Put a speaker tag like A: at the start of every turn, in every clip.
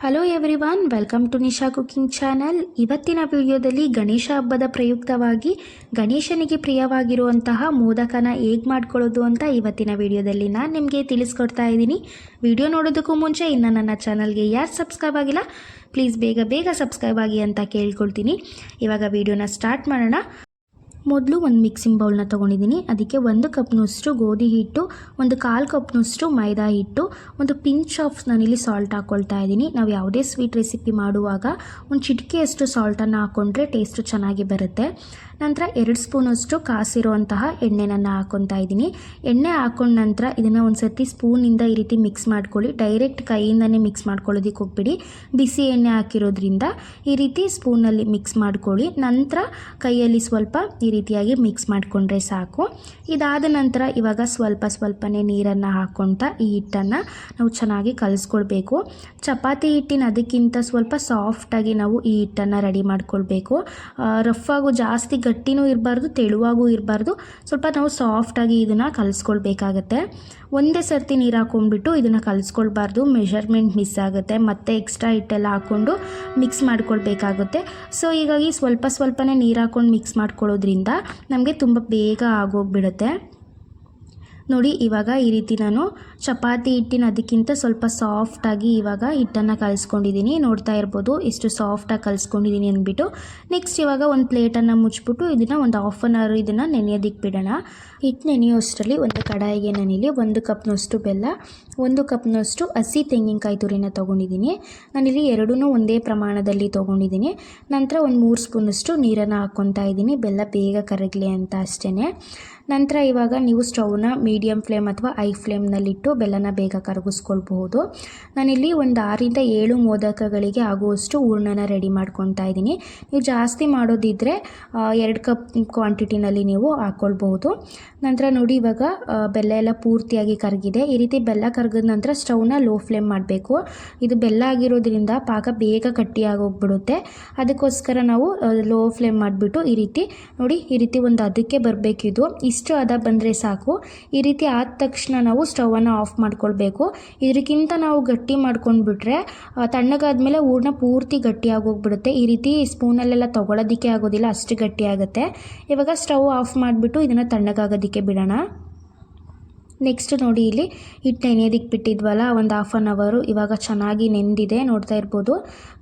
A: Hello everyone welcome to Nisha cooking channel ಇವತ್ತಿನ ವಿಡಿಯೋದಲ್ಲಿ ಗಣೇಶ ಹಬ್ಬದ ಪ್ರಯುಕ್ತವಾಗಿ ಗಣೇಶನಿಗೆ ಪ್ರಿಯವಾಗಿರುವಂತಹ ಮೋದಕನ ಹೇಗೆ ಮಾಡ್ಕೊಳ್ಳೋದು ಅಂತ ಇವತ್ತಿನ ವಿಡಿಯೋದಲ್ಲಿ ನಾನು ನಿಮಗೆ ತಿಳಿಸ್ಕೊಡ್ತಾ ಇದ್ದೀನಿ. ವಿಡಿಯೋ ನೋಡೋದಕ್ಕೂ ಮುಂಚೆ ಇನ್ನು ನನ್ನ ಚಾನಲ್ಗೆ ಯಾರು ಸಬ್ಸ್ಕ್ರೈಬ್ ಆಗಿಲ್ಲ ಪ್ಲೀಸ್ ಬೇಗ ಬೇಗ ಸಬ್ಸ್ಕ್ರೈಬ್ ಆಗಿ ಅಂತ ಕೇಳ್ಕೊಳ್ತೀನಿ. ಇವಾಗ ವಿಡಿಯೋನ ಸ್ಟಾರ್ಟ್ ಮಾಡೋಣ. ಮೊದಲು ಒಂದು ಮಿಕ್ಸಿಂಗ್ ಬೌಲ್ನ ತೊಗೊಂಡಿದ್ದೀನಿ ಅದಕ್ಕೆ ಒಂದು ಕಪ್ನಷ್ಟು ಗೋಧಿ ಹಿಟ್ಟು, ಒಂದು ಕಾಲು ಕಪ್ನಷ್ಟು ಮೈದಾ ಹಿಟ್ಟು, ಒಂದು ಪಿಂಚ್ ಆಫ್ ನಾನಿಲ್ಲಿ ಸಾಲ್ಟ್ ಹಾಕ್ಕೊಳ್ತಾ ಇದ್ದೀನಿ ನಾವು ಯಾವುದೇ ಸ್ವೀಟ್ ರೆಸಿಪಿ ಮಾಡುವಾಗ ಒಂದು ಚಿಟಿಕೆಯಷ್ಟು ಸಾಲ್ಟನ್ನು ಹಾಕ್ಕೊಂಡ್ರೆ ಟೇಸ್ಟು ಚೆನ್ನಾಗಿ ಬರುತ್ತೆ. ನಂತರ ಎರಡು ಸ್ಪೂನಷ್ಟು ಕಾಸಿರುವಂತಹ ಎಣ್ಣೆನನ್ನು ಹಾಕೊತಾ ಇದ್ದೀನಿ. ಎಣ್ಣೆ ಹಾಕೊಂಡ ನಂತರ ಇದನ್ನು ಒಂದು ಸರ್ತಿ ಸ್ಪೂನಿಂದ ಈ ರೀತಿ ಮಿಕ್ಸ್ ಮಾಡ್ಕೊಳ್ಳಿ. ಡೈರೆಕ್ಟ್ ಕೈಯಿಂದನೇ ಮಿಕ್ಸ್ ಮಾಡ್ಕೊಳ್ಳೋದಕ್ಕೆ ಹೋಗ್ಬಿಡಿ. ಬಿಸಿ ಎಣ್ಣೆ ಹಾಕಿರೋದ್ರಿಂದ ಈ ರೀತಿ ಸ್ಪೂನಲ್ಲಿ ಮಿಕ್ಸ್ ಮಾಡ್ಕೊಳ್ಳಿ. ನಂತರ ಕೈಯಲ್ಲಿ ಸ್ವಲ್ಪ ಈ ರೀತಿಯಾಗಿ ಮಿಕ್ಸ್ ಮಾಡಿಕೊಂಡ್ರೆ ಸಾಕು. ಇದಾದ ನಂತರ ಇವಾಗ ಸ್ವಲ್ಪ ಸ್ವಲ್ಪನೇ ನೀರನ್ನು ಹಾಕೊತ ಈ ಹಿಟ್ಟನ್ನು ನಾವು ಚೆನ್ನಾಗಿ ಕಲಿಸ್ಕೊಳ್ಬೇಕು. ಚಪಾತಿ ಹಿಟ್ಟಿನ ಅದಕ್ಕಿಂತ ಸ್ವಲ್ಪ ಸಾಫ್ಟಾಗಿ ನಾವು ಈ ಹಿಟ್ಟನ್ನು ರೆಡಿ ಮಾಡ್ಕೊಳ್ಬೇಕು. ರಫ್ ಆಗು ಜಾಸ್ತಿ ಗಟ್ಟಿನೂ ಇರಬಾರ್ದು, ತೆಳುವಾಗೂ ಇರಬಾರ್ದು. ಸ್ವಲ್ಪ ನಾವು ಸಾಫ್ಟಾಗಿ ಇದನ್ನು ಕಲಿಸ್ಕೊಳ್ಬೇಕಾಗತ್ತೆ. ಒಂದೇ ಸರ್ತಿ ನೀರು ಹಾಕೊಂಡ್ಬಿಟ್ಟು ಇದನ್ನು ಕಲಿಸ್ಕೊಳ್ಬಾರ್ದು. ಮೆಷರ್ಮೆಂಟ್ ಮಿಸ್ ಆಗುತ್ತೆ. ಮತ್ತೆ ಎಕ್ಸ್ಟ್ರಾ ಹಿಟ್ಟೆಲ್ಲ ಹಾಕ್ಕೊಂಡು ಮಿಕ್ಸ್ ಮಾಡ್ಕೊಳ್ಬೇಕಾಗುತ್ತೆ. ಸೊ ಹೀಗಾಗಿ ಸ್ವಲ್ಪ ಸ್ವಲ್ಪನೇ ನೀರು ಹಾಕ್ಕೊಂಡು ಮಿಕ್ಸ್ ಮಾಡ್ಕೊಳ್ಳೋದ್ರಿಂದ ನಮಗೆ ತುಂಬ ಬೇಗ ಆಗೋಗ್ಬಿಡುತ್ತೆ. ನೋಡಿ, ಇವಾಗ ಈ ರೀತಿ ನಾನು ಚಪಾತಿ ಹಿಟ್ಟಿನ ಅದಕ್ಕಿಂತ ಸ್ವಲ್ಪ ಸಾಫ್ಟಾಗಿ ಇವಾಗ ಹಿಟ್ಟನ್ನು ಕಲಿಸ್ಕೊಂಡಿದ್ದೀನಿ. ನೋಡ್ತಾ ಇರ್ಬೋದು, ಎಷ್ಟು ಸಾಫ್ಟಾಗಿ ಕಲಿಸ್ಕೊಂಡಿದ್ದೀನಿ ಅಂದ್ಬಿಟ್ಟು. ನೆಕ್ಸ್ಟ್ ಇವಾಗ ಒಂದು ಪ್ಲೇಟನ್ನು ಮುಚ್ಚಿಬಿಟ್ಟು ಇದನ್ನು ಒಂದು ಹಾಫ್ ಆನ್ ಅವರ್ ಇದನ್ನು ನೆನೆಯೋದಕ್ಕೆ ಬಿಡೋಣ. ಹಿಟ್ಟು ನೆನೆಯೋಷ್ಟರಲ್ಲಿ ಒಂದು ಕಡಾಯಿಗೆ ನಾನಿಲ್ಲಿ ಒಂದು ಕಪ್ನಷ್ಟು ಬೆಲ್ಲ, ಒಂದು ಕಪ್ನಷ್ಟು ಹಸಿ ತೆಂಗಿನಕಾಯಿ ತುರಿನ ತೊಗೊಂಡಿದ್ದೀನಿ. ನಾನಿಲ್ಲಿ ಎರಡೂ ಒಂದೇ ಪ್ರಮಾಣದಲ್ಲಿ ತೊಗೊಂಡಿದ್ದೀನಿ. ನಂತರ ಒಂದು ಮೂರು ಸ್ಪೂನಷ್ಟು ನೀರನ್ನು ಹಾಕ್ಕೊತಾ ಇದ್ದೀನಿ. ಬೆಲ್ಲ ಬೇಗ ಕರಗಲಿ ಅಂತ ಅಷ್ಟೇ ನಂತರ ಇವಾಗ ನೀವು ಸ್ಟೌವ್ನ ಮೀಡಿಯಮ್ ಫ್ಲೇಮ್ ಅಥವಾ ಐ ಫ್ಲೇಮ್ನಲ್ಲಿಟ್ಟು ಬೆಲ್ಲನ ಬೇಗ ಕರಗಿಸ್ಕೊಳ್ಬಹುದು. ನಾನಿಲ್ಲಿ ಒಂದು ಆರಿಂದ ಏಳು ಮೋದಕಗಳಿಗೆ ಆಗುವಷ್ಟು ಹೂರ್ಣನ ರೆಡಿ ಮಾಡ್ಕೊತಾ ಇದ್ದೀನಿ. ನೀವು ಜಾಸ್ತಿ ಮಾಡೋದಿದ್ದರೆ ಎರಡು ಕಪ್ ಕ್ವಾಂಟಿಟಿನಲ್ಲಿ ನೀವು ಹಾಕ್ಕೊಳ್ಬಹುದು ನಂತರ ನೋಡಿ ಇವಾಗ ಬೆಲ್ಲ ಎಲ್ಲ ಪೂರ್ತಿಯಾಗಿ ಕರಗಿದೆ. ಈ ರೀತಿ ಬೆಲ್ಲ ಕರಗಿದ ನಂತರ ಸ್ಟೌವ್ನ ಲೋ ಫ್ಲೇಮ್ ಮಾಡಬೇಕು. ಇದು ಬೆಲ್ಲ ಆಗಿರೋದ್ರಿಂದ ಪಾಕ ಬೇಗ ಗಟ್ಟಿಯಾಗೋಗ್ಬಿಡುತ್ತೆ. ಅದಕ್ಕೋಸ್ಕರ ನಾವು ಲೋ ಫ್ಲೇಮ್ ಮಾಡಿಬಿಟ್ಟು ಈ ರೀತಿ ನೋಡಿ, ಈ ರೀತಿ ಒಂದು ಅದಕ್ಕೆ ಬರಬೇಕಿದು. ಇಷ್ಟು ಹದ ಬಂದರೆ ಸಾಕು. ಈ ರೀತಿ ಆದ ತಕ್ಷಣ ನಾವು ಸ್ಟವನ್ನು ಆಫ್ ಮಾಡ್ಕೊಳ್ಬೇಕು. ಇದಕ್ಕಿಂತ ನಾವು ಗಟ್ಟಿ ಮಾಡ್ಕೊಂಡ್ಬಿಟ್ರೆ ತಣ್ಣಗಾದ್ಮೇಲೆ ಹೂರ್ಣ ಪೂರ್ತಿ ಗಟ್ಟಿಯಾಗೋಗ್ಬಿಡುತ್ತೆ ಈ ರೀತಿ ಸ್ಪೂನಲ್ಲೆಲ್ಲ ತೊಗೊಳೋದಕ್ಕೆ ಆಗೋದಿಲ್ಲ, ಅಷ್ಟು ಗಟ್ಟಿ ಆಗುತ್ತೆ. ಇವಾಗ ಸ್ಟವ್ ಆಫ್ ಮಾಡಿಬಿಟ್ಟು ಇದನ್ನು ತಣ್ಣಗಾಗೋದಕ್ಕೆ ಬಿಡೋಣ. ನೆಕ್ಸ್ಟ್ ನೋಡಿ ಇಲ್ಲಿ ಹಿಟ್ಟು ನೆನೆಯೋದಕ್ಕೆ ಬಿಟ್ಟಿದ್ವಲ್ಲ, ಒಂದು ಹಾಫ್ ಆನ್ ಅವರು ಇವಾಗ ಚೆನ್ನಾಗಿ ನೆಂದಿದೆ, ನೋಡ್ತಾ ಇರ್ಬೋದು.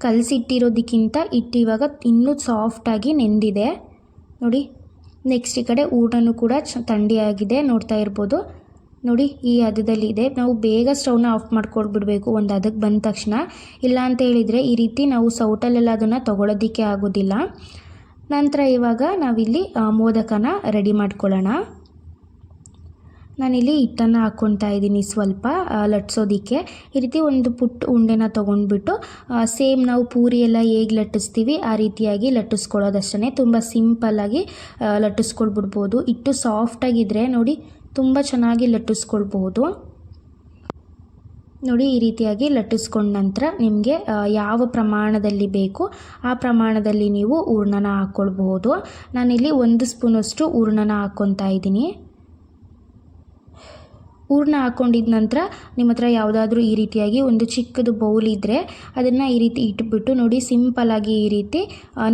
A: ಕಲಸಿಟ್ಟಿರೋದಕ್ಕಿಂತ ಹಿಟ್ಟು ಇವಾಗ ಇನ್ನೂ ಸಾಫ್ಟಾಗಿ ನೆಂದಿದೆ. ನೋಡಿ. ನೆಕ್ಸ್ಟ್ ಈ ಕಡೆ ಊಟನೂ ಕೂಡ ಥಂಡಿಯಾಗಿದೆ ನೋಡ್ತಾ ಇರ್ಬೋದು. ನೋಡಿ, ಈ ಹದದಲ್ಲಿ ಇದೆ. ನಾವು ಬೇಗ ಸ್ಟವ್ನ ಆಫ್ ಮಾಡ್ಕೊಳ್ಬಿಡ್ಬೇಕು ಒಂದು ಅದಕ್ಕೆ ಬಂದ ತಕ್ಷಣ. ಇಲ್ಲ ಅಂತ ಹೇಳಿದರೆ ಈ ರೀತಿ ನಾವು ಸೌಟಲ್ಲೆಲ್ಲ ಅದನ್ನು ತೊಗೊಳೋದಕ್ಕೆ ಆಗೋದಿಲ್ಲ. ನಂತರ ಇವಾಗ ನಾವಿಲ್ಲಿ ಮೋದಕನ ರೆಡಿ ಮಾಡ್ಕೊಳ್ಳೋಣ. ನಾನಿಲ್ಲಿ ಹಿಟ್ಟನ್ನು ಹಾಕ್ಕೊತಾ ಇದ್ದೀನಿ ಸ್ವಲ್ಪ ಲಟ್ಸೋದಕ್ಕೆ. ಈ ರೀತಿ ಒಂದು ಪುಟ್ಟ ಉಂಡೆನ ತೊಗೊಂಡ್ಬಿಟ್ಟು ಸೇಮ್ ನಾವು ಪೂರಿ ಎಲ್ಲ ಹೇಗೆ ಲಟ್ಟಿಸ್ತೀವಿ, ಆ ರೀತಿಯಾಗಿ ಲಟ್ಟಿಸ್ಕೊಳ್ಳೋದಷ್ಟೇ ತುಂಬ ಸಿಂಪಲ್ಲಾಗಿ ಲಟ್ಟಿಸ್ಕೊಳ್ಬಿಡ್ಬೋದು. ಹಿಟ್ಟು ಸಾಫ್ಟಾಗಿದ್ದರೆ ನೋಡಿ, ತುಂಬ ಚೆನ್ನಾಗಿ ಲಟ್ಟಿಸ್ಕೊಳ್ಬಹುದು ನೋಡಿ, ಈ ರೀತಿಯಾಗಿ ಲಟ್ಟಿಸ್ಕೊಂಡ ನಂತರ ನಿಮಗೆ ಯಾವ ಪ್ರಮಾಣದಲ್ಲಿ ಬೇಕು, ಆ ಪ್ರಮಾಣದಲ್ಲಿ ನೀವು ಹೂರ್ಣನ ಹಾಕ್ಕೊಳ್ಬಹುದು ನಾನಿಲ್ಲಿ ಒಂದು ಸ್ಪೂನಷ್ಟು ಹೂರ್ಣನ ಹಾಕ್ಕೊತಾ ಇದ್ದೀನಿ. ಹೂರ್ಣ ಹಾಕ್ಕೊಂಡಿದ್ದ ನಂತರ ನಿಮ್ಮ ಹತ್ರ ಯಾವುದಾದ್ರೂ ಈ ರೀತಿಯಾಗಿ ಒಂದು ಚಿಕ್ಕದು ಬೌಲ್ ಇದ್ದರೆ ಅದನ್ನು ಈ ರೀತಿ ಇಟ್ಬಿಟ್ಟು ನೋಡಿ ಸಿಂಪಲ್ಲಾಗಿ ಈ ರೀತಿ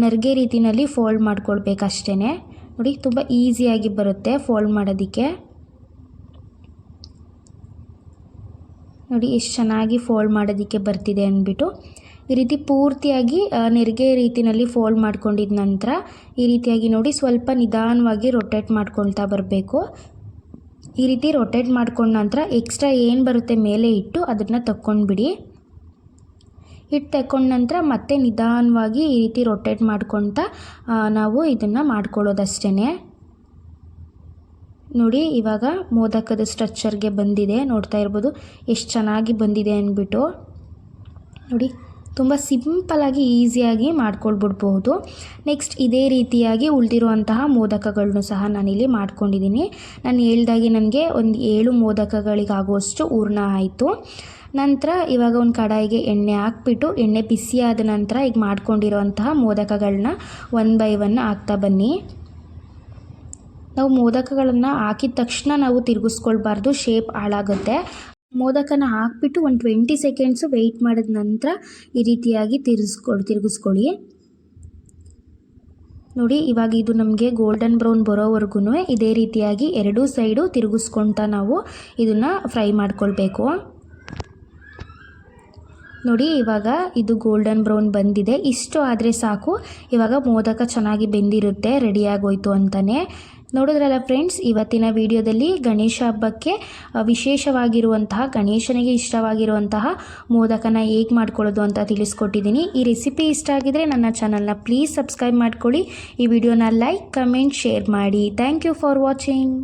A: ನರ್ಗೆ ರೀತಿಯಲ್ಲಿ ಫೋಲ್ಡ್ ಮಾಡ್ಕೊಳ್ಬೇಕಷ್ಟೇ ನೋಡಿ, ತುಂಬ ಈಸಿಯಾಗಿ ಬರುತ್ತೆ ಫೋಲ್ಡ್ ಮಾಡೋದಕ್ಕೆ. ನೋಡಿ, ಎಷ್ಟು ಚೆನ್ನಾಗಿ ಫೋಲ್ಡ್ ಮಾಡೋದಕ್ಕೆ ಬರ್ತಿದೆ ಅಂದ್ಬಿಟ್ಟು, ಈ ರೀತಿ ಪೂರ್ತಿಯಾಗಿ ನೆರಿಗೆ ರೀತಿಯಲ್ಲಿ ಫೋಲ್ಡ್ ಮಾಡ್ಕೊಂಡಿದ ನಂತರ ಈ ರೀತಿಯಾಗಿ ನೋಡಿ ಸ್ವಲ್ಪ ನಿಧಾನವಾಗಿ ರೊಟೇಟ್ ಮಾಡ್ಕೊಳ್ತಾ ಬರಬೇಕು. ಈ ರೀತಿ ರೊಟೇಟ್ ಮಾಡ್ಕೊಂಡ ನಂತರ ಎಕ್ಸ್ಟ್ರಾ ಏನು ಬರುತ್ತೆ ಮೇಲೆ ಇಟ್ಟು ಅದನ್ನು ತಕ್ಕೊಂಡ್ಬಿಡಿ ಹಿಟ್ಟು ತಕ್ಕೊಂಡ ನಂತರ ಮತ್ತೆ ನಿಧಾನವಾಗಿ ಈ ರೀತಿ ರೊಟೇಟ್ ಮಾಡ್ಕೊತ ನಾವು ಇದನ್ನು ಮಾಡ್ಕೊಳ್ಳೋದಷ್ಟೇ ನೋಡಿ, ಇವಾಗ ಮೋದಕದ ಸ್ಟ್ರಕ್ಚರ್ಗೆ ಬಂದಿದೆ. ನೋಡ್ತಾ ಇರ್ಬೋದು, ಎಷ್ಟು ಚೆನ್ನಾಗಿ ಬಂದಿದೆ ಅಂದ್ಬಿಟ್ಟು ನೋಡಿ ತುಂಬ ಸಿಂಪಲಾಗಿ ಈಸಿಯಾಗಿ ಮಾಡ್ಕೊಳ್ಬಿಡ್ಬೋದು. ನೆಕ್ಸ್ಟ್ ಇದೇ ರೀತಿಯಾಗಿ ಉಳಿದಿರುವಂತಹ ಮೋದಕಗಳನ್ನು ಸಹ ನಾನಿಲ್ಲಿ ಮಾಡ್ಕೊಂಡಿದ್ದೀನಿ. ನಾನು ಹೇಳ್ದಾಗೆ ನನಗೆ ಒಂದು ಏಳು ಮೋದಕಗಳಿಗಾಗುವಷ್ಟು ಹೂರ್ಣ ಆಯಿತು. ನಂತರ ಇವಾಗ ಒಂದು ಕಡಾಯಿಗೆ ಎಣ್ಣೆ ಹಾಕ್ಬಿಟ್ಟು ಎಣ್ಣೆ ಬಿಸಿಯಾದ ನಂತರ ಈಗ ಮಾಡ್ಕೊಂಡಿರುವಂತಹ ಮೋದಕಗಳನ್ನ ಒನ್ ಬೈ ಒನ್ ಹಾಕ್ತಾ ಬನ್ನಿ. ನಾವು ಮೋದಕಗಳನ್ನು ಹಾಕಿದ ತಕ್ಷಣ ನಾವು ತಿರುಗಿಸ್ಕೊಳ್ಬಾರ್ದು, ಶೇಪ್ ಹಾಳಾಗುತ್ತೆ. ಮೋದಕನ ಹಾಕ್ಬಿಟ್ಟು ಒಂದು ಟ್ವೆಂಟಿ ಸೆಕೆಂಡ್ಸು ವೆಯ್ಟ್ ಮಾಡಿದ ನಂತರ ಈ ರೀತಿಯಾಗಿ ತಿರ್ಗಿಸ್ಕೊಳಿ ತಿರುಗಿಸ್ಕೊಳ್ಳಿ ನೋಡಿ, ಇವಾಗ ಇದು ನಮಗೆ ಗೋಲ್ಡನ್ ಬ್ರೌನ್ ಬರೋವರೆಗೂ ಇದೇ ರೀತಿಯಾಗಿ ಎರಡೂ ಸೈಡು ತಿರುಗಿಸ್ಕೊಳ್ತಾ ನಾವು ಇದನ್ನು ಫ್ರೈ ಮಾಡ್ಕೊಳ್ಬೇಕು. ನೋಡಿ, ಇವಾಗ ಇದು ಗೋಲ್ಡನ್ ಬ್ರೌನ್ ಬಂದಿದೆ. ಇಷ್ಟು ಆದರೆ ಸಾಕು. ಇವಾಗ ಮೋದಕ ಚೆನ್ನಾಗಿ ಬೆಂದಿರುತ್ತೆ ರೆಡಿಯಾಗೋಯ್ತು ಅಂತಲೇ ನೋಡಿದ್ರಲ್ಲ ಫ್ರೆಂಡ್ಸ್ ಇವತ್ತಿನ ವಿಡಿಯೋದಲ್ಲಿ ಗಣೇಶ ಹಬ್ಬಕ್ಕೆ ವಿಶೇಷವಾಗಿರುವಂತಹ, ಗಣೇಶನಿಗೆ ಇಷ್ಟವಾಗಿರುವಂತಹ ಮೋದಕನ ಹೇಗೆ ಮಾಡ್ಕೊಳ್ಳೋದು ಅಂತ ತಿಳಿಸ್ಕೊಟ್ಟಿದ್ದೀನಿ. ಈ ರೆಸಿಪಿ ಇಷ್ಟ ಆಗಿದ್ರೆ ನನ್ನ ಚಾನಲ್ನ ಪ್ಲೀಸ್ ಸಬ್ಸ್ಕ್ರೈಬ್ ಮಾಡ್ಕೊಳ್ಳಿ. ಈ ವಿಡಿಯೋನ ಲೈಕ್ ಕಮೆಂಟ್ ಶೇರ್ ಮಾಡಿ. Thank you for watching